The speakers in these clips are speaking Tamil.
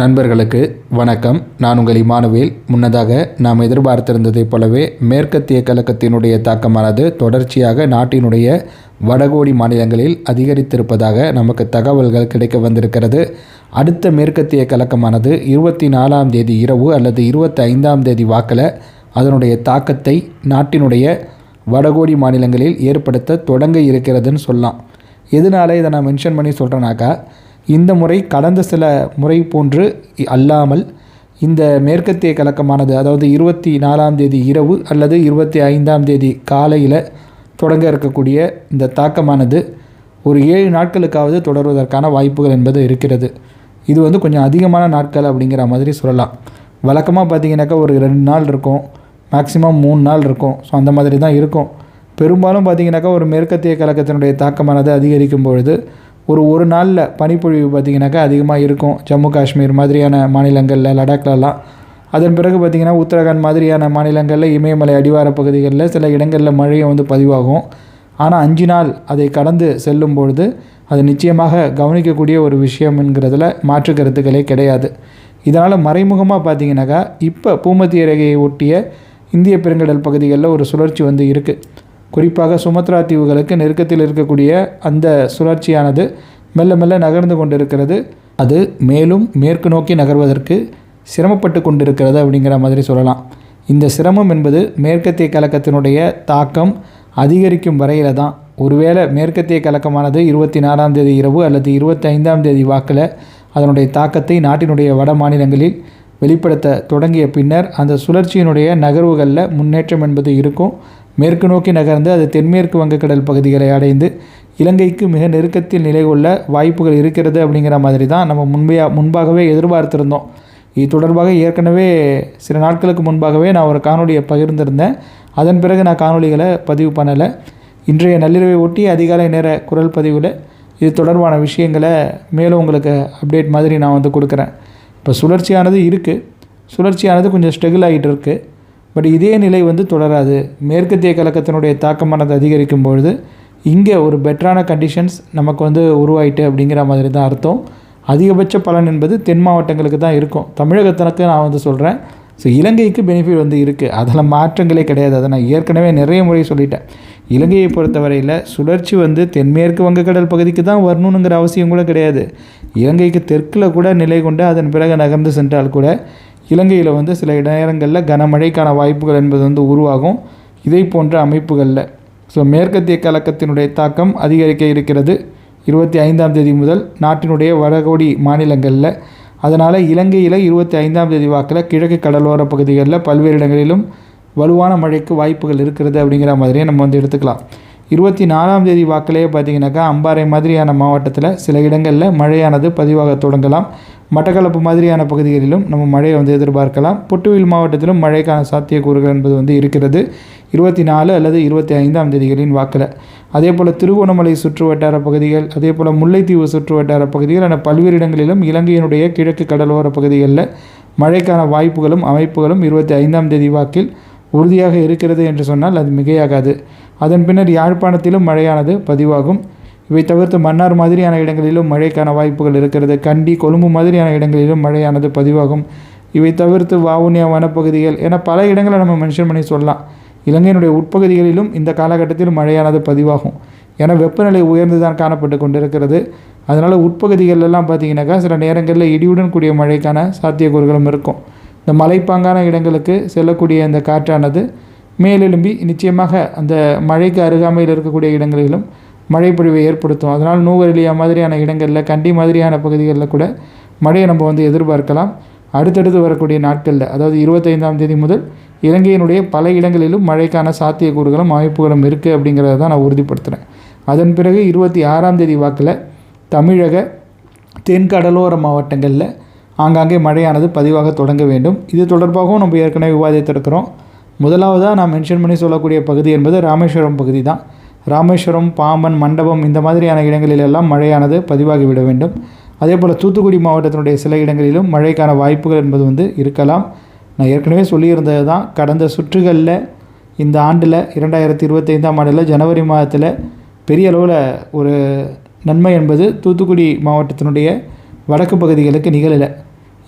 நண்பர்களுக்கு வணக்கம். நான் உங்கள் இமானுவேல். முன்னதாக நாம் எதிர்பார்த்திருந்ததைப் போலவே மேற்கத்திய கலக்கத்தினுடைய தாக்கமானது தொடர்ச்சியாக நாட்டினுடைய வடகோடி மாநிலங்களில் அதிகரித்திருப்பதாக நமக்கு தகவல்கள் கிடைக்க வந்திருக்கிறது. அடுத்த மேற்கத்திய கலக்கமானது இருபத்தி நாலாம் தேதி இரவு அல்லது இருபத்தி ஐந்தாம் தேதி வாக்கில் அதனுடைய தாக்கத்தை நாட்டினுடைய வடகோடி மாநிலங்களில் ஏற்படுத்த தொடங்க இருக்கிறதுன்னு சொல்லலாம். எதனால் இதை நான் மென்ஷன் பண்ணி சொல்கிறேனாக்கா இந்த முறை கடந்த சில முறை போன்று அல்லாமல் இந்த மேற்கத்திய கலக்கமானது அதாவது இருபத்தி நாலாம் தேதி இரவு அல்லது இருபத்தி ஐந்தாம் தேதி காலையில் தொடங்க இருக்கக்கூடிய இந்த தாக்கமானது ஒரு ஏழு நாட்களுக்காவது தொடர்வதற்கான வாய்ப்புகள் என்பது இருக்கிறது. இது வந்து கொஞ்சம் அதிகமான நாட்கள் அப்படிங்கிற மாதிரி சொல்லலாம். வழக்கமாக பார்த்தீங்கன்னாக்கா ஒரு ரெண்டு நாள் இருக்கும் மேக்ஸிமம் மூணு நாள் இருக்கும். ஸோ அந்த மாதிரி தான் இருக்கும். பெரும்பாலும் பார்த்தீங்கன்னாக்கா ஒரு மேற்கத்திய கலக்கத்தினுடைய தாக்கமானது அதிகரிக்கும் பொழுது ஒரு ஒரு நாளில் பனிப்பொழிவு பார்த்தீங்கன்னாக்கா அதிகமாக இருக்கும். ஜம்மு காஷ்மீர் மாதிரியான மாநிலங்களில் லடாக்லலாம். அதன் பிறகு பார்த்திங்கன்னா உத்தரகாண்ட் மாதிரியான மாநிலங்களில் இமயமலை அடிவார பகுதிகளில் சில இடங்களில் மழையும் வந்து பதிவாகும். ஆனால் அஞ்சு நாள் அதை கடந்து செல்லும் பொழுது அது நிச்சயமாக கவனிக்கக்கூடிய ஒரு விஷயம்ங்கிறதுல மாற்று கருத்துக்களே கிடையாது. இதனால் மறைமுகமாக பார்த்தீங்கன்னாக்கா இப்போ பூமத்திய ரேகையை ஒட்டிய இந்திய பெருங்கடல் பகுதிகளில் ஒரு சுழற்சி வந்து இருக்குது குறிப்பாக சுமத்ரா தீவுகளுக்கு நெருக்கத்தில் இருக்கக்கூடிய அந்த சுழற்சியானது மெல்ல மெல்ல நகர்ந்து கொண்டிருக்கிறது. அது மேலும் மேற்கு நோக்கி நகர்வதற்கு சிரமப்பட்டு கொண்டிருக்கிறது அப்படிங்கிற மாதிரி சொல்லலாம். இந்த சிரமம் என்பது மேற்கத்திய கலக்கத்தினுடைய தாக்கம் அதிகரிக்கும் வரையில் தான். ஒருவேளை மேற்கத்திய கலக்கமானது இருபத்தி நாலாம் தேதி இரவு அல்லது இருபத்தி ஐந்தாம் தேதி வாக்கில் அதனுடைய தாக்கத்தை நாட்டினுடைய வட மாநிலங்களில் வெளிப்படுத்த தொடங்கிய பின்னர் அந்த சுழற்சியினுடைய நகர்வுகளில் முன்னேற்றம் என்பது இருக்கும். மேற்கு நோக்கி நகர்ந்து அது தென்மேற்கு வங்கக்கடல் பகுதிகளை அடைந்து இலங்கைக்கு மிக நெருக்கத்தில் நிலை கொள்ள வாய்ப்புகள் இருக்கிறது அப்படிங்கிற மாதிரி தான் நம்ம முன்பையா முன்பாகவே எதிர்பார்த்திருந்தோம். இது தொடர்பாக ஏற்கனவே சில நாட்களுக்கு முன்பாகவே நான் ஒரு காணொலியை பகிர்ந்திருந்தேன். அதன் பிறகு நான் காணொளிகளை பதிவு பண்ணலை. இன்றைய நள்ளிரவை ஒட்டி அதிகாலை நேர குரல் பதிவில் இது தொடர்பான விஷயங்களை மேலும் உங்களுக்கு அப்டேட் மாதிரி நான் வந்து கொடுக்குறேன். இப்போ சுழற்சியானது இருக்குது சுழற்சியானது கொஞ்சம் ஸ்ட்ரகிள் ஆகிட்டு இருக்குது பட் இதே நிலை வந்து தொடராது. மேற்கத்திய கலக்கத்தினுடைய தாக்கமானது அதிகரிக்கும் பொழுது இங்கே ஒரு பெட்டரான கண்டிஷன்ஸ் நமக்கு வந்து உருவாயிட்டு அப்படிங்கிற மாதிரி தான் அர்த்தம். அதிகபட்ச பலன் என்பது தென் மாவட்டங்களுக்கு தான் இருக்கும். தமிழகத்தினருக்கு நான் வந்து சொல்கிறேன் ஸோ இலங்கைக்கு பெனிஃபிட் வந்து இருக்குது அதில் மாற்றங்களே கிடையாது. அதை நான் ஏற்கனவே நிறைய முறை சொல்லிட்டேன். இலங்கையை பொறுத்தவரையில் சுழற்சி வந்து தென்மேற்கு வங்கக்கடல் பகுதிக்கு தான் வரணுங்கிற அவசியம் கூட கிடையாது. இலங்கைக்கு தெற்கில் கூட நிலை கொண்டு அதன் பிறகு நகர்ந்து சென்றால் கூட இலங்கையில் வந்து சில நேரங்களில் கனமழைக்கான வாய்ப்புகள் என்பது வந்து உருவாகும். இதை போன்ற அமைப்புகளில். ஸோ மேற்கத்திய கலக்கத்தினுடைய தாக்கம் அதிகரிக்க இருக்கிறது. இருபத்தி ஐந்தாம் தேதி முதல் நாட்டினுடைய வடகோடி மாநிலங்களில். அதனால் இலங்கையில் இருபத்தி ஐந்தாம் தேதி வாக்கில் கிழக்கு கடலோர பகுதிகளில் பல்வேறு இடங்களிலும் வலுவான மழைக்கு வாய்ப்புகள் இருக்கிறது அப்படிங்கிற மாதிரியே நம்ம வந்து எடுத்துக்கலாம். இருபத்தி நாலாம் தேதி வாக்கிலேயே பார்த்தீங்கன்னாக்கா அம்பாறை மாதிரியான மாவட்டத்தில் சில இடங்களில் மழையானது பதிவாக தொடங்கலாம். மட்டக்களப்பு மாதிரியான பகுதிகளிலும் நம்ம மழையை வந்து எதிர்பார்க்கலாம். பொட்டுவில் மாவட்டத்திலும் மழைக்கான சாத்தியக்கூறுகள் என்பது வந்து இருக்கிறது. இருபத்தி நாலு அல்லது இருபத்தி ஐந்தாம் தேதிகளின் வாக்கில். அதே போல் திருகோணமலை சுற்று வட்டார பகுதிகள் அதே போல் முல்லைத்தீவு சுற்று வட்டார பகுதிகள் என பல்வேறு இடங்களிலும் இலங்கையினுடைய கிழக்கு கடலோர பகுதிகளில் மழைக்கான வாய்ப்புகளும் அமைப்புகளும் இருபத்தி ஐந்தாம் தேதி வாக்கில் உறுதியாக இருக்கிறது என்று சொன்னால் அது மிகையாகாது. அதன் பின்னர் யாழ்ப்பாணத்திலும் மழையானது பதிவாகும். இவை தவிர்த்து மன்னார் மாதிரியான இடங்களிலும் மழைக்கான வாய்ப்புகள் இருக்கிறது. கண்டி கொழும்பு மாதிரியான இடங்களிலும் மழையானது பதிவாகும். இவை தவிர்த்து வவுனியா வனப்பகுதிகள் என பல இடங்களை நம்ம மென்ஷன் பண்ணி சொல்லலாம். இலங்கையினுடைய உட்பகுதிகளிலும் இந்த காலகட்டத்தில் மழையானது பதிவாகும். ஏன்னா வெப்பநிலை உயர்ந்து தான் காணப்பட்டு கொண்டிருக்கிறது. அதனால் உட்பகுதிகளெல்லாம் பார்த்தீங்கன்னாக்கா சில நேரங்களில் இடியுடன் கூடிய மழைக்கான சாத்தியக்கூறுகளும் இருக்கும். இந்த மலைப்பாங்கான இடங்களுக்கு செல்லக்கூடிய இந்த காற்றானது மேலெலும்பி நிச்சயமாக அந்த மழைக்கு அருகாமையில் இருக்கக்கூடிய இடங்களிலும் மழைப்பொழிவை ஏற்படுத்தும். அதனால் நூவரெலியா மாதிரியான இடங்களில் கண்டி மாதிரியான பகுதிகளில் கூட மழையை நம்ம வந்து எதிர்பார்க்கலாம். அடுத்தடுத்து வரக்கூடிய நாட்களில் அதாவது இருபத்தைந்தாம் தேதி முதல் இலங்கையினுடைய பல இடங்களிலும் மழைக்கான சாத்தியக்கூறுகளும் அமைப்புகளும் இருக்குது அப்படிங்கிறத தான் நான் உறுதிப்படுத்துகிறேன் அதன் பிறகு இருபத்தி ஆறாம் தேதி வாக்கில் தமிழக தென்கடலோர மாவட்டங்களில் ஆங்காங்கே மழையானது பதிவாக தொடங்க வேண்டும். இது தொடர்பாகவும் நம்ம ஏற்கனவே விவாதித்திருக்கிறோம். முதலாவதாக நான் மென்ஷன் பண்ணி சொல்லக்கூடிய பகுதி என்பது ராமேஸ்வரம் பகுதி தான் ராமேஸ்வரம் பாம்பன் மண்டபம் இந்த மாதிரியான இடங்களிலெல்லாம் மழையானது பதிவாகி விட வேண்டும். அதே போல் தூத்துக்குடி மாவட்டத்தினுடைய சில இடங்களிலும் மழைக்கான வாய்ப்புகள் என்பது வந்து இருக்கலாம். நான் ஏற்கனவே சொல்லியிருந்தது தான் கடந்த சுற்றுகளில் இந்த ஆண்டில் இரண்டாயிரத்தி இருபத்தைந்தாம் ஆண்டில் ஜனவரி மாதத்தில் பெரிய அளவில் ஒரு நன்மை என்பது தூத்துக்குடி மாவட்டத்தினுடைய வடக்கு பகுதிகளுக்கு நிகழலை.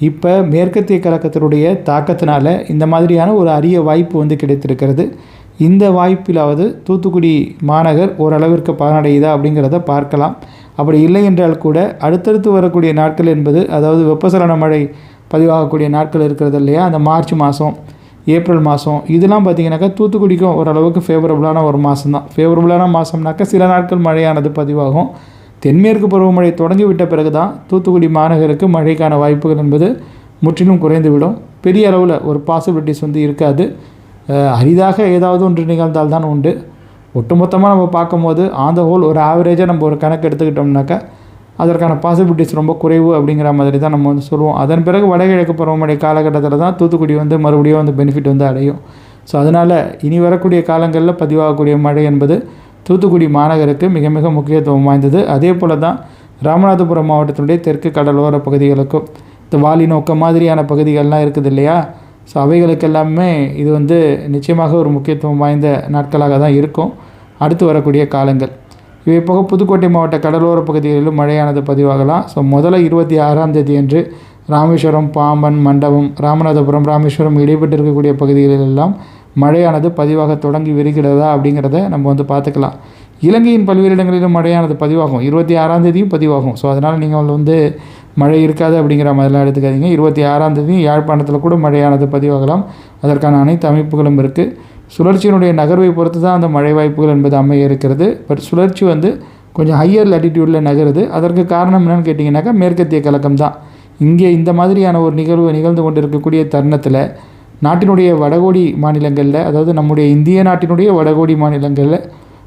இப்போ மேற்கத்திய கழகத்தினுடைய தாக்கத்தினால இந்த மாதிரியான ஒரு அரிய வாய்ப்பு வந்து கிடைத்திருக்கிறது. இந்த வாய்ப்பிலாவது தூத்துக்குடி மாநகர் ஓரளவிற்கு பலனடையுதா அப்படிங்கிறத பார்க்கலாம். அப்படி இல்லை என்றால் கூட அடுத்தடுத்து வரக்கூடிய நாட்கள் என்பது அதாவது வெப்பசலன மழை பதிவாகக்கூடிய நாட்கள் இருக்கிறது இல்லையா? அந்த மார்ச் மாதம் ஏப்ரல் மாதம் இதெல்லாம் பார்த்திங்கனாக்கா தூத்துக்குடிக்கும் ஓரளவுக்கு ஃபேவரபுளான ஒரு மாதம் தான் ஃபேவரபுளான மாதம்னாக்கா சில நாட்கள் மழையானது பதிவாகும். தென்மேற்கு பருவமழை தொடங்கிவிட்ட பிறகு தான் தூத்துக்குடி மாநகருக்கு மழைக்கான வாய்ப்புகள் என்பது முற்றிலும் குறைந்துவிடும். பெரிய அளவில் ஒரு பாசிபிலிட்டிஸ் வந்து இருக்காது. அரிதாக ஏதாவது ஒன்று நிகழ்ந்தால் தான் உண்டு. ஒட்டுமொத்தமாக நம்ம பார்க்கும்போது ஆன் த ஹோல் ஒரு ஆவரேஜாக நம்ம ஒரு கணக்கு எடுத்துக்கிட்டோம்னாக்கா அதற்கான பாசிபிலிட்டிஸ் ரொம்ப குறைவு அப்படிங்கிற மாதிரி தான் நம்ம வந்து சொல்லுவோம். அதன் பிறகு வடகிழக்கு பருவமழை காலகட்டத்தில் தான் தூத்துக்குடி வந்து மறுபடியும் வந்து பெனிஃபிட் வந்து அடையும். ஸோ அதனால் இனி வரக்கூடிய காலங்களில் பதிவாகக்கூடிய மழை என்பது தூத்துக்குடி மாநகருக்கு மிக மிக முக்கியத்துவம் வாய்ந்தது. அதே போல் தான் ராமநாதபுரம் மாவட்டத்தினுடைய தெற்கு கடலோர பகுதிகளுக்கும் இந்த வாலிநோக்க மாதிரியான பகுதிகள்லாம் இருக்குது இல்லையா? ஸோ அவைகளுக்கெல்லாமே இது வந்து நிச்சயமாக ஒரு முக்கியத்துவம் வாய்ந்த நாட்களாக தான் இருக்கும். அடுத்து வரக்கூடிய காலங்கள். இவை போக புதுக்கோட்டை மாவட்ட கடலோர பகுதிகளிலும் மழையானது பதிவாகலாம். ஸோ முதல்ல இருபத்தி ஆறாம் தேதி அன்று ராமேஸ்வரம் பாம்பன் மண்டபம் ராமநாதபுரம் ராமேஸ்வரம் இடைப்பட்டு இருக்கக்கூடிய பகுதிகளிலெல்லாம் மழையானது பதிவாக தொடங்கி விரிகிறதா அப்படிங்கிறத நம்ம வந்து பார்த்துக்கலாம். இலங்கையின் பல்வேறு இடங்களிலும் மழையானது பதிவாகும். இருபத்தி ஆறாம் தேதியும் பதிவாகும். ஸோ அதனால் நீங்கள் வந்து மழை இருக்காது அப்படிங்கிற மாதிரிலாம் எடுத்துக்காதீங்க. இருபத்தி ஆறாம் தேதியும் யாழ்ப்பாணத்தில் கூட மழையானது பதிவாகலாம். அதற்கான அனைத்து அமைப்புகளும் இருக்குது சுழற்சியினுடைய நகர்வை பொறுத்து தான் அந்த மழை வாய்ப்புகள் என்பது அமைய இருக்கிறது. பட் சுழற்சி வந்து கொஞ்சம் ஹையர் லாட்டிடியூடில் நகருது. அதற்கு காரணம் என்னென்னு கேட்டிங்கனாக்கா மேற்கத்திய கலக்கம் தான் இங்கே இந்த மாதிரியான ஒரு நிகழ்வு நிகழ்ந்து கொண்டிருக்கக்கூடிய தருணத்தில் நாட்டினுடைய வடகோடி மாநிலங்களில் அதாவது நம்முடைய இந்திய நாட்டினுடைய வடகோடி மாநிலங்களில்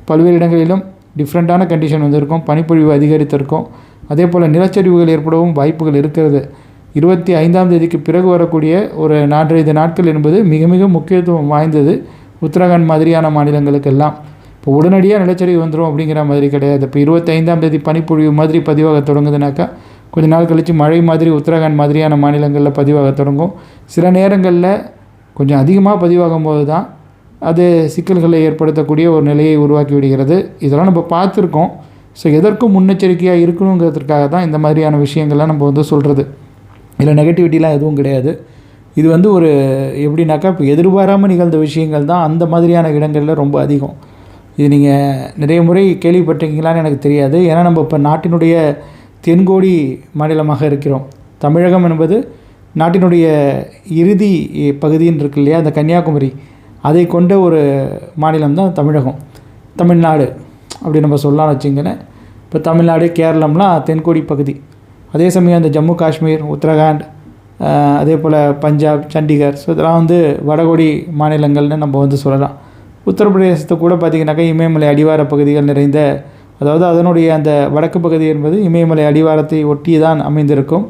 பல்வேறு இடங்களிலும் டிஃப்ரெண்ட்டான கண்டிஷன் வந்திருக்கும் பனிப்பொழிவு அதிகரித்திருக்கும். அதே போல் நிலச்சரிவுகள் ஏற்படவும் வாய்ப்புகள் இருக்கிறது. இருபத்தி ஐந்தாம் தேதிக்கு பிறகு வரக்கூடிய ஒரு நான்கைந்து நாட்கள் என்பது மிக மிக முக்கியத்துவம் வாய்ந்தது உத்தரகாண்ட் மாதிரியான மாநிலங்களுக்கெல்லாம். இப்போ உடனடியாக நிலச்சரிவு வந்துடும் அப்படிங்கிற மாதிரி கிடையாது. இப்போ இருபத்தைந்தாம் தேதி பனிப்பொழிவு மாதிரி பதிவாக தொடங்குதுனாக்கா கொஞ்ச நாள் கழித்து மழை மாதிரி உத்தரகாண்ட் மாதிரியான மாநிலங்களில் பதிவாக தொடங்கும். சில நேரங்களில் கொஞ்சம் அதிகமாக பதிவாகும் போது தான் அது சிக்கல்களை ஏற்படுத்தக்கூடிய ஒரு நிலையை உருவாக்கி விடுகிறது. இதெல்லாம் நம்ம பார்த்துருக்கோம். ஸோ எதற்கும் முன்னெச்சரிக்கையாக இருக்கணுங்கிறதுக்காக தான் இந்த மாதிரியான விஷயங்கள்லாம் நம்ம வந்து சொல்கிறது இதில் நெகட்டிவிட்டிலாம் எதுவும் கிடையாது. இது வந்து ஒரு எப்படின்னாக்கா இப்போ எதிர்பாராமல் நிகழ்ந்த விஷயங்கள் தான் அந்த மாதிரியான இடங்களில் ரொம்ப அதிகம். இது நீங்கள் நிறைய முறை கேள்விப்பட்டிருக்கீங்களான்னு எனக்கு தெரியாது. ஏன்னா நம்ம இப்போ நாட்டினுடைய தென்கோடி மாநிலமாக இருக்கிறோம். தமிழகம் என்பது நாட்டினுடைய இறுதி பகுதின்னு இருக்கு இல்லையா அந்த கன்னியாகுமரி அதை கொண்ட ஒரு மாநிலம் தான் தமிழகம். தமிழ்நாடு அப்படி நம்ம சொல்லலாம் வச்சுங்களேன் இப்போ தமிழ்நாடு கேரளம்லாம் தென்கோடி பகுதி. அதே சமயம் அந்த ஜம்மு காஷ்மீர் உத்தரகாண்ட் அதே போல் பஞ்சாப் சண்டிகர் ஸோ இதெல்லாம் வந்து வடகோடி மாநிலங்கள்னு நம்ம வந்து சொல்லலாம். உத்தரப்பிரதேசத்தை கூட பார்த்திங்கனாக்கா இமயமலை அடிவார பகுதிகள் நிறைந்த அதாவது அதனுடைய அந்த வடக்கு பகுதி என்பது இமயமலை அடிவாரத்தை ஒட்டி தான் அமைந்திருக்கும்.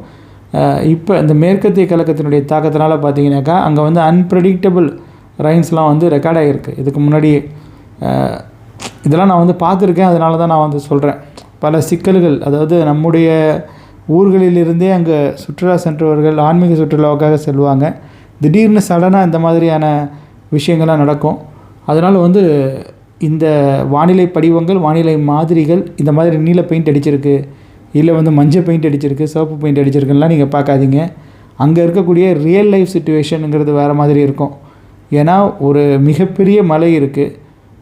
இப்போ இந்த மேற்கத்திய கலக்கத்தினுடைய தாக்கத்தினால் பார்த்தீங்கன்னாக்கா அங்கே வந்து அன்பிரடிக்டபிள் ரைன்ஸ்லாம் வந்து ரெக்கார்ட் ஆகிருக்கு இதுக்கு முன்னாடியே இதெல்லாம் நான் வந்து பார்த்துருக்கேன். அதனால தான் நான் வந்து சொல்கிறேன் பல சிக்கல்கள் அதாவது நம்முடைய ஊர்களிலிருந்தே அங்கே சுற்றுலா சென்றவர்கள் ஆன்மீக சுற்றுலாவுக்காக செல்வாங்க. திடீர்னு சடனாக இந்த மாதிரியான விஷயங்கள்லாம் நடக்கும். அதனால் வந்து இந்த வானிலை படிவங்கள் வானிலை மாதிரிகள் இந்த மாதிரி நீல பெயிண்ட் அடிச்சிருக்கு. இல்லை வந்து மஞ்சள் பெயிண்ட் அடிச்சிருக்கு சிவப்பு பெயிண்ட் அடிச்சிருக்குலாம் நீங்கள் பார்க்காதீங்க. அங்கே இருக்கக்கூடிய ரியல் லைஃப் சுச்சுவேஷனுங்கிறது வேறு மாதிரி இருக்கும். ஏன்னா ஒரு மிகப்பெரிய மலை இருக்குது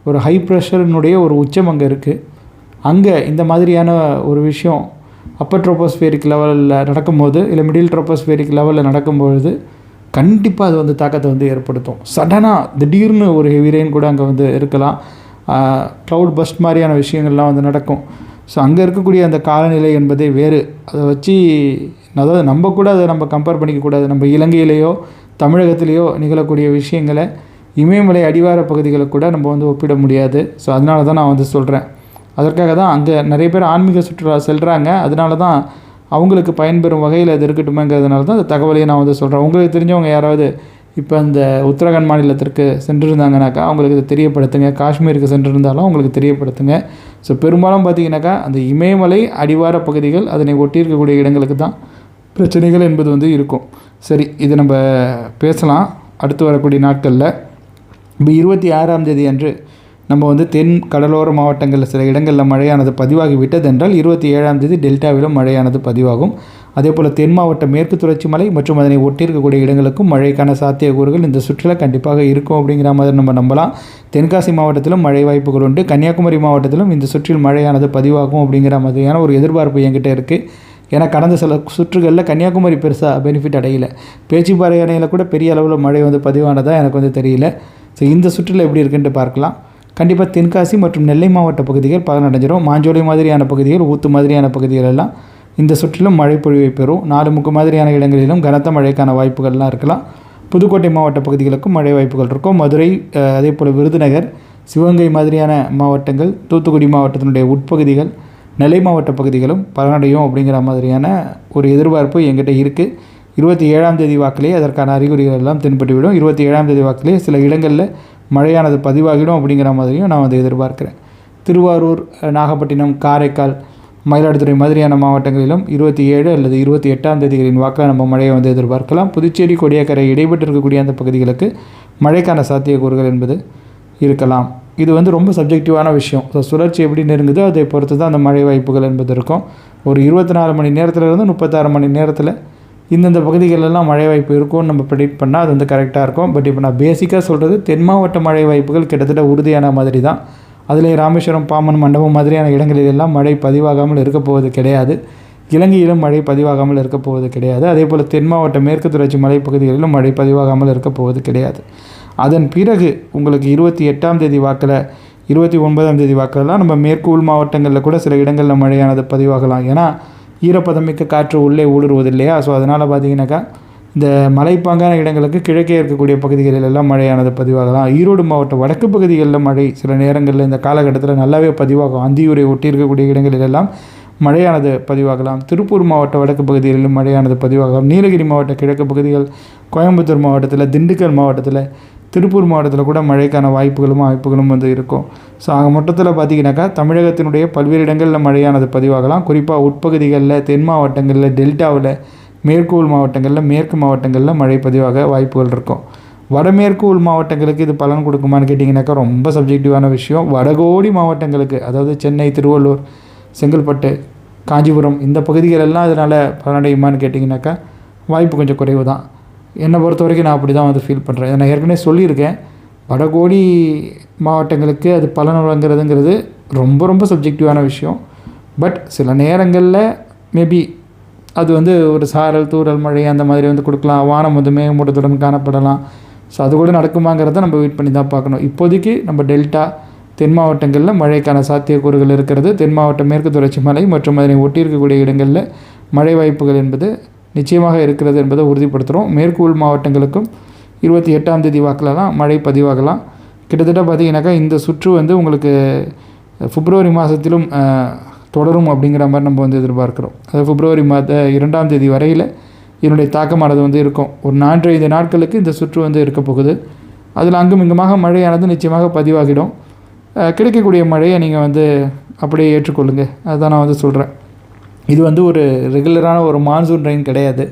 ஒரு ஹை ப்ரெஷர்னுடைய ஒரு உச்சம் அங்கே இருக்குது அங்கே இந்த மாதிரியான ஒரு விஷயம் அப்பர் ட்ரோபோஸ்ஃபியரிக் லெவலில் நடக்கும்போது இல்லை மிடில் ட்ரோபோஸ்ஃபியரிக் லெவலில் நடக்கும்பொழுது கண்டிப்பாக அது வந்து தாக்கத்தை வந்து ஏற்படுத்தும். சடனாக திடீர்னு ஒரு ஹெவி ரெயின் கூட அங்கே வந்து இருக்கலாம். க்ளவுட் பஸ்ட் மாதிரியான விஷயங்கள்லாம் வந்து நடக்கும். ஸோ அங்கே இருக்கக்கூடிய அந்த காலநிலை என்பதே வேறு. அதை வச்சு அதாவது நம்ம கூட அதை நம்ம கம்பேர் பண்ணிக்கக்கூடாது. நம்ம இலங்கையிலேயோ தமிழகத்திலேயோ நிகழக்கூடிய விஷயங்களை இமயமலை அடிவார பகுதிகளை கூட நம்ம வந்து ஒப்பிட முடியாது. ஸோ அதனால தான் நான் வந்து சொல்கிறேன் அதற்காக தான் அங்கே நிறைய பேர் ஆன்மீக சுற்றுலா செல்கிறாங்க அதனால தான் அவங்களுக்கு பயன்பெறும் வகையில் அது இருக்கட்டுமேங்கிறதுனால தான் அந்த தகவலையும் நான் வந்து சொல்கிறேன் உங்களுக்கு தெரிஞ்சவங்க யாராவது இப்போ இந்த உத்தரகாண்ட் மாநிலத்திற்கு சென்றிருந்தாங்கனாக்கா அவங்களுக்கு இதை தெரியப்படுத்துங்க. காஷ்மீருக்கு சென்றிருந்தாலும் அவங்களுக்கு தெரியப்படுத்துங்க. ஸோ பெரும்பாலும் பார்த்திங்கனாக்கா அந்த இமயமலை அடிவார பகுதிகள் அதனை ஒட்டி இருக்கக்கூடிய இடங்களுக்கு தான் பிரச்சனைகள் என்பது வந்து இருக்கும். சரி இது நம்ம பேசலாம். அடுத்து வரக்கூடிய நாட்களில் இப்போ இருபத்தி ஆறாம் தேதி அன்று நம்ம வந்து தென் கடலோர மாவட்டங்களில் சில இடங்களில் மழையானது பதிவாகிவிட்டது என்றால் இருபத்தி ஏழாம் தேதி டெல்டாவிலும் மழையானது பதிவாகும். அதே போல் தென் மாவட்ட மேற்கு தொடர்ச்சி மலை மற்றும் அதனை ஒட்டியிருக்கக்கூடிய இடங்களுக்கும் மழைக்கான சாத்தியக்கூறுகள் இந்த சுற்றுலா கண்டிப்பாக இருக்கும் அப்படிங்கிற மாதிரி நம்ம நம்பலாம். தென்காசி மாவட்டத்திலும் மழை வாய்ப்புகள் உண்டு. கன்னியாகுமரி மாவட்டத்திலும் இந்த சுற்றில் மழையானது பதிவாகும் அப்படிங்கிற மாதிரியான ஒரு எதிர்பார்ப்பு என்கிட்ட இருக்குது ஏன்னா கடந்த சில சுற்றுகளில் கன்னியாகுமரி பெருசாக பெனிஃபிட் அடையலை. பேச்சிப்பாறை அணையில் கூட பெரிய அளவில் மழை வந்து பதிவானதாக எனக்கு வந்து தெரியல. ஸோ இந்த சுற்றில் எப்படி இருக்குன்ட்டு பார்க்கலாம். கண்டிப்பாக தென்காசி மற்றும் நெல்லை மாவட்ட பகுதிகள் பலனடைஞ்சிரும் மாஞ்சோலை மாதிரியான பகுதிகள் ஊத்து மாதிரியான பகுதிகள் எல்லாம் இந்த சுற்றிலும் மழை பொழிவை பெறும். நாலு முக்கு மாதிரியான இடங்களிலும் கனத்த மழைக்கான வாய்ப்புகள்லாம் இருக்கலாம். புதுக்கோட்டை மாவட்ட பகுதிகளுக்கும் மழை வாய்ப்புகள் இருக்கும். மதுரை அதே போல் விருதுநகர் சிவகங்கை மாதிரியான மாவட்டங்கள் தூத்துக்குடி மாவட்டத்தினுடைய உட்பகுதிகள் நெல்லை மாவட்ட பகுதிகளும் பலனடையும் அப்படிங்கிற மாதிரியான ஒரு எதிர்பார்ப்பு எங்கிட்ட இருக்குது இருபத்தி ஏழாம் தேதி வாக்கிலேயே அதற்கான அறிகுறிகள் எல்லாம் தென்பட்டுவிடும். இருபத்தி ஏழாம் தேதி வாக்கிலேயே சில இடங்களில் மழையானது பதிவாகிடும் அப்படிங்கிற மாதிரியும் நான் வந்து எதிர்பார்க்கிறேன். திருவாரூர் நாகப்பட்டினம் காரைக்கால் மயிலாடுதுறை மாதிரியான மாவட்டங்களிலும் இருபத்தி ஏழு அல்லது இருபத்தி எட்டாம் தேதிகளின் வாக்காக நம்ம மழையை வந்து எதிர்பார்க்கலாம். புதுச்சேரி கொடியாக்கரை இடைப்பட்டு இருக்கக்கூடிய அந்த பகுதிகளுக்கு மழைக்கான சாத்தியக்கூறுகள் என்பது இருக்கலாம். இது வந்து ரொம்ப சப்ஜெக்டிவான விஷயம். ஸோ சுழற்சி எப்படி நெருங்குதோ அதை பொறுத்து தான் அந்த மழை வாய்ப்புகள் என்பது இருக்கும். ஒரு இருபத்தி நாலு மணி நேரத்துலேருந்து முப்பத்தாறு மணி நேரத்தில் இந்தந்த பகுதிகளெல்லாம் மழை வாய்ப்பு இருக்கும்னு நம்ம ப்ரெடிக்ட் பண்ணால் அது வந்து கரெக்டாக இருக்கும். பட் இப்போ நான் பேசிக்காக சொல்கிறது தென் மாவட்ட மழை வாய்ப்புகள் கிட்டத்தட்ட உறுதியான மாதிரி தான். அதிலே ராமேஸ்வரம் பாமன் மண்டபம் மாதிரியான இடங்களில் எல்லாம் மழை பதிவாகாமல் இருக்கப்போவது கிடையாது. இலங்கையிலும் மழை பதிவாகாமல் இருக்கப்போவது கிடையாது. அதே போல் தென் மாவட்ட மேற்கு தொடர்ச்சி மலைப்பகுதிகளிலும் மழை பதிவாகாமல் இருக்கப்போவது கிடையாது. அதன் பிறகு உங்களுக்கு இருபத்தி எட்டாம் தேதி வாக்கில் இருபத்தி ஒன்பதாம் தேதி வாக்கிலலாம் நம்ம மேற்கு உள் மாவட்டங்களில் கூட சில இடங்களில் மழையானது பதிவாகலாம். ஏன்னா ஈரப்பதமிக்க காற்று உள்ளே ஊடுருவது இல்லையா ஸோ அதனால் பார்த்தீங்கன்னாக்கா இந்த மலைப்பாங்கான இடங்களுக்கு கிழக்கே இருக்கக்கூடிய பகுதிகளில் எல்லாம் மழையானது பதிவாகலாம். ஈரோடு மாவட்ட வடக்கு பகுதிகளில் மழை சில நேரங்களில் இந்த காலகட்டத்தில் நல்லாவே பதிவாகும். அந்தியூரை ஒட்டி இருக்கக்கூடிய இடங்களில் எல்லாம் மழையானது பதிவாகலாம். திருப்பூர் மாவட்ட வடக்கு பகுதிகளிலும் மழையானது பதிவாகலாம். நீலகிரி மாவட்ட கிழக்கு பகுதிகள் கோயம்புத்தூர் மாவட்டத்தில் திண்டுக்கல் மாவட்டத்தில் திருப்பூர் மாவட்டத்தில் கூட மழைக்கான வாய்ப்புகளும் வாய்ப்புகளும் வந்து இருக்கும். ஸோ அங்கே மொத்தத்தில் பார்த்தீங்கன்னாக்கா தமிழகத்தினுடைய பல்வேறு இடங்களில் மழையானது பதிவாகலாம். குறிப்பாக உட்பகுதிகளில் தென் மாவட்டங்களில் டெல்டாவில் மேற்கு உள் மாவட்டங்களில் மேற்கு மாவட்டங்களில் மழை பதிவாக வாய்ப்புகள் இருக்கும். வடமேற்கு உள் மாவட்டங்களுக்கு இது பலன் கொடுக்குமான்னு கேட்டிங்கனாக்கா ரொம்ப சப்ஜெக்டிவான விஷயம். வடகோடி மாவட்டங்களுக்கு அதாவது சென்னை திருவள்ளூர் செங்கல்பட்டு காஞ்சிபுரம் இந்த பகுதிகளெல்லாம் இதனால் பலனடையுமான்னு கேட்டிங்கனாக்கா வாய்ப்பு கொஞ்சம் குறைவு தான் என்னை பொறுத்த வரைக்கும் நான் அப்படி தான் வந்து ஃபீல் பண்ணுறேன் நான் ஏற்கனவே சொல்லியிருக்கேன். வடகோடி மாவட்டங்களுக்கு அது பலன் வழங்குறதுங்கிறது ரொம்ப ரொம்ப சப்ஜெக்டிவான விஷயம். பட் சில நேரங்களில் மேபி அது வந்து ஒரு சாரல் தூறல் மழை அந்த மாதிரி வந்து கொடுக்கலாம். வானம் வந்து மேகமூட்டத்துடன் காணப்படலாம். ஸோ அது கூட நடக்குமாங்கிறத நம்ம வெயிட் பண்ணி தான் பார்க்கணும். இப்போதைக்கு நம்ம டெல்டா தென் மாவட்டங்களில் மழைக்கான சாத்தியக்கூறுகள் இருக்கிறது. தென் மாவட்ட மேற்கு தொடர்ச்சி மலை மற்றும் அதனை ஒட்டி இருக்கக்கூடிய இடங்களில் மழை வாய்ப்புகள் என்பது நிச்சயமாக இருக்கிறது என்பதை உறுதிப்படுத்துகிறோம் மேற்கு உள் மாவட்டங்களுக்கும் இருபத்தி எட்டாம் தேதி வாக்கிலலாம் மழை பதிவாகலாம். கிட்டத்தட்ட பார்த்தீங்கன்னாக்கா இந்த சுற்று வந்து உங்களுக்கு பிப்ரவரி மாதத்திலும் தொடரும் அப்படிங்கிற மாதிரி நம்ம வந்து எதிர்பார்க்குறோம். அது பிப்ரவரி மாத இரண்டாம் தேதி வரையில் இதனுடைய தாக்கமானது வந்து இருக்கும். ஒரு நான்கு ஐந்து நாட்களுக்கு இந்த சுற்று வந்து இருக்க போகுது. அதில் அங்கும் இங்குமாக மழையானது நிச்சயமாக பதிவாகிடும். கிடைக்கக்கூடிய மழையை நீங்கள் வந்து அப்படியே ஏற்றுக்கொள்ளுங்கள் அதுதான் நான் வந்து சொல்கிறேன் இது வந்து ஒரு ரெகுலரான ஒரு மான்சூன் ரெயின் கிடையாது.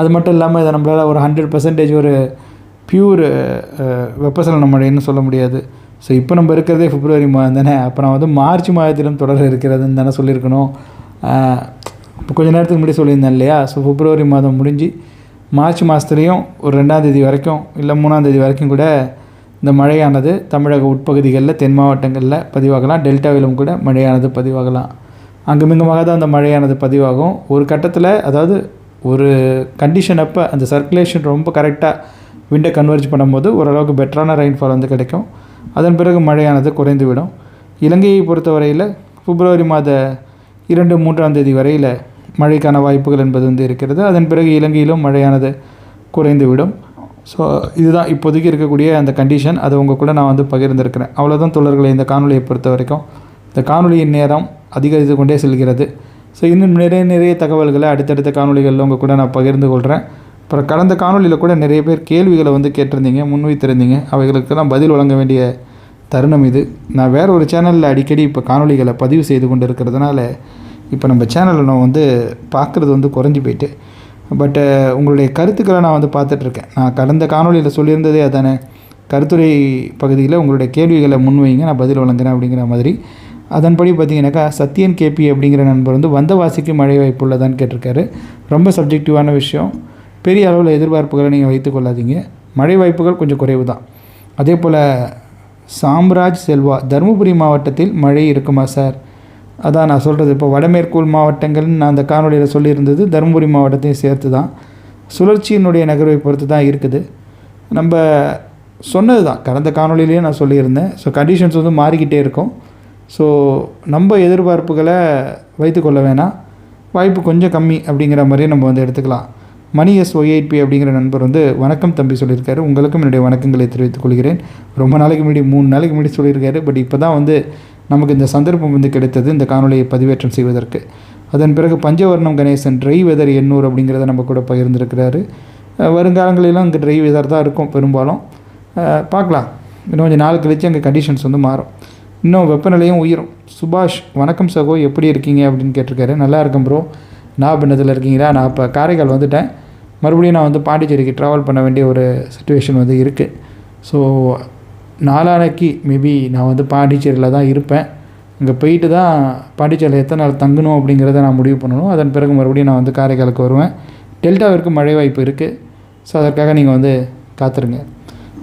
அது மட்டும் இல்லாமல் இதை நம்மளால் ஒரு ஹண்ட்ரட் பர்சன்டேஜ் ஒரு பியூர் வெப்பசலன மழைன்னு சொல்ல முடியாது. ஸோ இப்போ நம்ம இருக்கிறதே பிப்ரவரி மாதம் தானே? அப்புறம் வந்து மார்ச் மாதத்திலும் தொடர் இருக்கிறதுன்னு தானே சொல்லியிருக்கணும். இப்போ கொஞ்ச நேரத்துக்கு முன்னாடி சொல்லியிருந்தேன் இல்லையா? ஸோ பிப்ரவரி மாதம் முடிஞ்சு மார்ச் மாதத்துலேயும் ஒரு ரெண்டாம் தேதி வரைக்கும் இல்லை மூணாம் தேதி வரைக்கும் கூட இந்த மழையானது தமிழக உட்பகுதிகளில் தென் மாவட்டங்களில் பதிவாகலாம். டெல்டாவிலும் கூட மழையானது பதிவாகலாம். அங்குமிங்குமாக தான் அந்த மழையானது பதிவாகும். ஒரு கட்டத்தில் அதாவது ஒரு கண்டிஷன் அப்போ அந்த சர்க்குலேஷன் ரொம்ப கரெக்டாக விண்டை கன்வெர்ஜ் பண்ணும்போது ஓரளவுக்கு பெட்டரான ரெயின்ஃபால் வந்து கிடைக்கும். அதன் பிறகு மழையானது குறைந்துவிடும். இலங்கையை பொறுத்தவரையில் பிப்ரவரி மாத இரண்டு மூன்றாம் தேதி வரையில் மழைக்கான வாய்ப்புகள் என்பது வந்து இருக்கிறது. அதன் பிறகு இலங்கையிலும் மழையானது குறைந்துவிடும். ஸோ இதுதான் இப்போதைக்கு இருக்கக்கூடிய அந்த கண்டிஷன் அதை உங்கள் கூட நான் வந்து பகிர்ந்திருக்கிறேன். அவ்வளோதான் தொடர்களை இந்த காணொலியை பொறுத்த வரைக்கும். இந்த காணொலியின் நேரம் அதிகரித்து கொண்டே செல்கிறது. ஸோ இன்னும் நிறைய நிறைய தகவல்களை அடுத்தடுத்த காணொலிகளில் உங்கள் கூட நான் பகிர்ந்து கொள்கிறேன் அப்புறம் கடந்த காணொலியில் கூட நிறைய பேர் கேள்விகளை வந்து கேட்டிருந்தீங்க முன்வைத்திருந்தீங்க. அவைகளுக்கெல்லாம் பதில் வழங்க வேண்டிய தருணம் இது. நான் வேறு ஒரு சேனலில் அடிக்கடி இப்போ காணொளிகளை பதிவு செய்து கொண்டு இருக்கிறதுனால இப்போ நம்ம சேனலில் நான் வந்து பார்க்குறது வந்து குறைஞ்சி போயிட்டு. பட்டு உங்களுடைய கருத்துக்களை நான் வந்து பார்த்துட்ருக்கேன். நான் கடந்த காணொளியில் சொல்லியிருந்ததே அதானே. கருத்துரை பகுதியில் உங்களுடைய கேள்விகளை முன்வைங்க நான் பதில் வழங்குறேன் அப்படிங்கிற மாதிரி. அதன்படி பார்த்தீங்கன்னாக்கா சத்யன் கேபி அப்படிங்கிற நண்பர் வந்து வந்தவாசிக்கு மழை வாய்ப்பு உள்ளதான்னு கேட்டிருக்காரு. ரொம்ப சப்ஜெக்டிவான விஷயம். பெரிய அளவில் எதிர்பார்ப்புகளை நீங்கள் வைத்துக்கொள்ளாதீங்க மழை வாய்ப்புகள் கொஞ்சம் குறைவு தான் அதே போல் சாம்ராஜ் செல்வா தருமபுரி மாவட்டத்தில் மழை இருக்குமா சார்? அதான் நான் சொல்கிறது இப்போ வடமேற்கூல் மாவட்டங்கள்னு நான் அந்த காணொலியில் சொல்லியிருந்தது தருமபுரி மாவட்டத்தையும் சேர்த்து தான் சுழற்சியினுடைய நகர்வை பொறுத்து தான் இருக்குது. நம்ம சொன்னது தான் கடந்த காணொலியிலேயே நான் சொல்லியிருந்தேன். ஸோ கண்டிஷன்ஸ் வந்து மாறிக்கிட்டே இருக்கும். ஸோ நம்ம எதிர்பார்ப்புகளை வைத்துக்கொள்ள வேணாம். வாய்ப்பு கொஞ்சம் கம்மி அப்படிங்கிற மாதிரியே நம்ம வந்து எடுத்துக்கலாம். மணி எஸ் ஒய்ஐபி அப்படிங்கிற நண்பர் வந்து வணக்கம் தம்பி சொல்லியிருக்காரு. உங்களுக்கும் என்னுடைய வணக்கங்களை தெரிவித்துக் கொள்கிறேன். ரொம்ப நாளைக்கு முன்னாடி மூணு நாளைக்கு முன்னாடி சொல்லியிருக்காரு. பட் இப்போ தான் வந்து நமக்கு இந்த சந்தர்ப்பம் வந்து கிடைத்தது இந்த காணொலியை பதிவேற்றம் செய்வதற்கு. அதன் பிறகு பஞ்சவர்ணம் கணேசன் ட்ரை வெதர் எண்ணூர் அப்படிங்கிறத நம்ம கூட பகிர்ந்திருக்கிறாரு. வருங்காலங்களிலாம் அங்கே ட்ரை வெதர் தான் இருக்கும் பெரும்பாலும். பார்க்கலாம். இன்னும் கொஞ்சம் நாள் கழித்து அங்கே கண்டிஷன்ஸ் வந்து மாறும். இன்னும் வெப்பநிலையும் உயிரும். சுபாஷ் வணக்கம் சகோ எப்படி இருக்கீங்க? அப்படின்னு கேட்டிருக்காரு. நல்லா இருக்கேன் ப்ரோ நாகப்பட்டினத்தில் இருக்கீங்களா? நான் இப்போ காரைக்கால் வந்துட்டேன். மறுபடியும் நான் வந்து பாண்டிச்சேரிக்கு ட்ராவல் பண்ண வேண்டிய ஒரு சுச்சுவேஷன் வந்து இருக்குது ஸோ நாளானைக்கு மேபி நான் வந்து பாண்டிச்சேரியில் தான் இருப்பேன். அங்கே போயிட்டு தான் பாண்டிச்சேரியில் எத்தனை நாள் தங்கணும் அப்படிங்கிறத நான் முடிவு பண்ணணும். அதன் பிறகு மறுபடியும் நான் வந்து காரைக்காலுக்கு வருவேன். டெல்டாவிற்கு மழை வாய்ப்பு இருக்குது ஸோ அதற்காக நீங்கள் வந்து காத்துருங்க.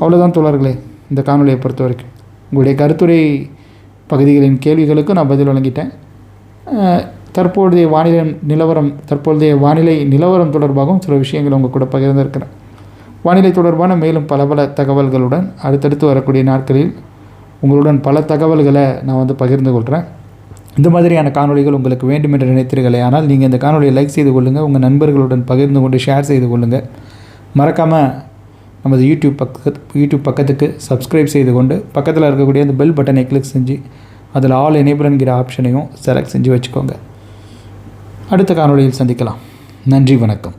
அவ்வளோதான் தோழர்களே இந்த காணொலியை பொறுத்த வரைக்கும் உங்களுடைய கருத்துரை பகுதிகளின் கேள்விகளுக்கும் நான் பதில் வழங்கிட்டேன். தற்பொழுதைய வானிலை நிலவரம் தற்பொழுதைய வானிலை நிலவரம் தொடர்பாகவும் சில விஷயங்கள் உங்கள் கூட பகிர்ந்திருக்கிறேன். வானிலை தொடர்பான மேலும் பல பல தகவல்களுடன் அடுத்தடுத்து வரக்கூடிய நாட்களில் உங்களுடன் பல தகவல்களை நான் வந்து பகிர்ந்து கொள்கிறேன் இந்த மாதிரியான காணொளிகள் உங்களுக்கு வேண்டும் என்று நினைத்தீர்களே ஆனால் நீங்கள் இந்த காணொலியை லைக் செய்து கொள்ளுங்கள் உங்கள் நண்பர்களுடன் பகிர்ந்து கொண்டு ஷேர் செய்து கொள்ளுங்கள் மறக்காமல் நமது யூடியூப் பக்கத்து யூடியூப் பக்கத்துக்கு சப்ஸ்கிரைப் செய்து கொண்டு பக்கத்தில் இருக்கக்கூடிய அந்த பெல் பட்டனை கிளிக் செஞ்சு அதில் ஆல் எனேபிள்ங்கிற ஆப்ஷனையும் செலக்ட் செஞ்சு வச்சுக்கோங்க. அடுத்த காணொலியில் சந்திக்கலாம். நன்றி வணக்கம்.